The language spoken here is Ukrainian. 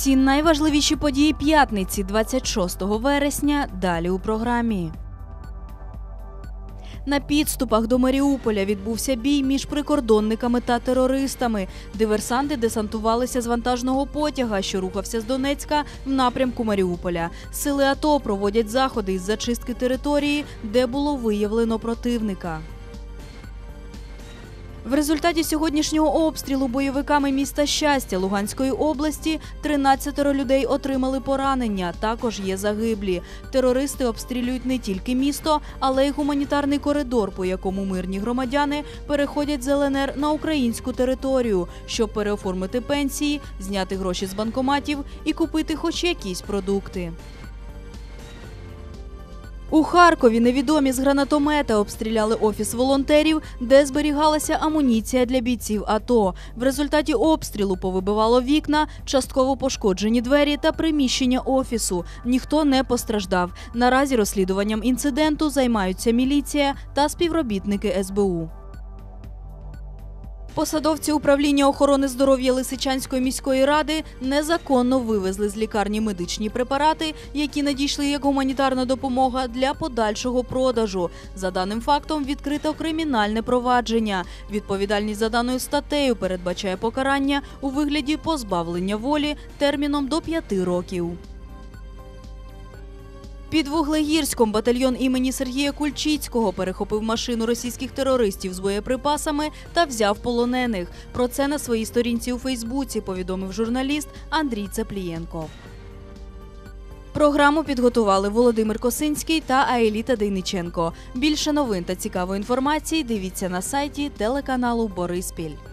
Усі найважливіші події п'ятниці 26 вересня далі у програмі. На підступах до Маріуполя відбувся бій між прикордонниками та терористами. Диверсанти десантувалися з вантажного потяга, що рухався з Донецька в напрямку Маріуполя. Сили АТО проводять заходи із зачистки території, де було виявлено противника. В результаті сьогоднішнього обстрілу бойовиками міста Щастя Луганської області 13 людей отримали поранення. Також є загиблі. Терористи обстрілюють не тільки місто, але й гуманітарний коридор, по якому мирні громадяни переходять з ЛНР на українську територію, щоб переоформити пенсії, зняти гроші з банкоматів і купити хоч якісь продукти. У Харкові невідомі з гранатомета обстріляли офіс волонтерів, де зберігалася амуніція для бійців АТО. В результаті обстрілу повибивало вікна, частково пошкоджені двері та приміщення офісу. Ніхто не постраждав. Наразі розслідуванням інциденту займаються міліція та співробітники СБУ. Посадовці управління охорони здоров'я Лисичанської міської ради незаконно вивезли з лікарні медичні препарати, які надійшли як гуманітарна допомога для подальшого продажу. За даним фактом відкрито кримінальне провадження. Відповідальність за даною статтею передбачає покарання у вигляді позбавлення волі терміном до 5 років. Під Вуглегірськом батальйон імені Сергія Кульчицького перехопив машину російських терористів з боєприпасами та взяв полонених. Про це на своїй сторінці у Фейсбуці повідомив журналіст Андрій Цеплієнко. Програму підготували Володимир Косинський та Аеліта Дейниченко. Більше новин та цікавої інформації дивіться на сайті телеканалу Бориспіль.